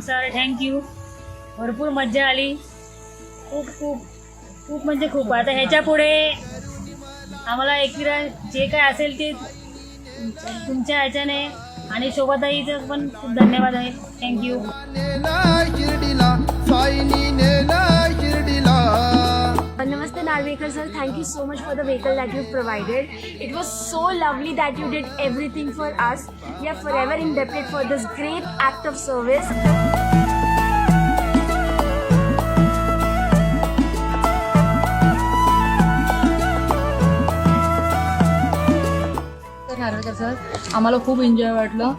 Sir thank you भरपूर मज्जा आली. खूप खूप खूप म्हणजे खूप. आता ह्याच्या पुढे आम्हाला एकविरा जे काय असेल ते तुमच्या ह्याच्याने आणि शोभाताईचं पण खूप धन्यवाद आहे. Thank you Narvekar sir, thank you so much for the vehicle that you provided. It was so lovely that you did everything for us. We are forever indebted for this great act of service. Sir. आम्हाला खूप enjoy वाटलं.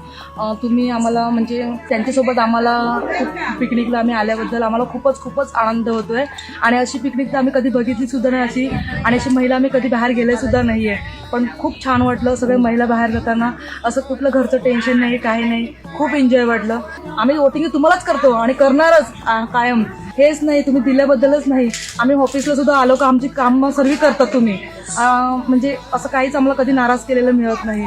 तुम्ही आम्हाला म्हणजे त्यांच्यासोबत आम्हाला खूप पिकनिकला आम्ही आल्याबद्दल आम्हाला खूपच खूपच आनंद होतो आहे आणि अशी पिकनिक तर आम्ही कधी बघितलीसुद्धा नाही अशी. आणि अशी महिला आम्ही कधी बाहेर गेल्यासुद्धा नाही आहे पण खूप छान वाटलं सगळे महिला बाहेर जाताना. असं कुठलं घरचं टेन्शन नाही काही नाही. खूप एन्जॉय वाटलं. आम्ही वोटिंग तुम्हालाच करतो आणि करणारच कायम. हेच नाही तुम्ही दिल्याबद्दलच नाही. आम्ही ऑफिसला सुद्धा आलो का आमची कामं सर्व करतात तुम्ही. म्हणजे असं काहीच आम्हाला कधी नाराज केलेलं मिळत नाही.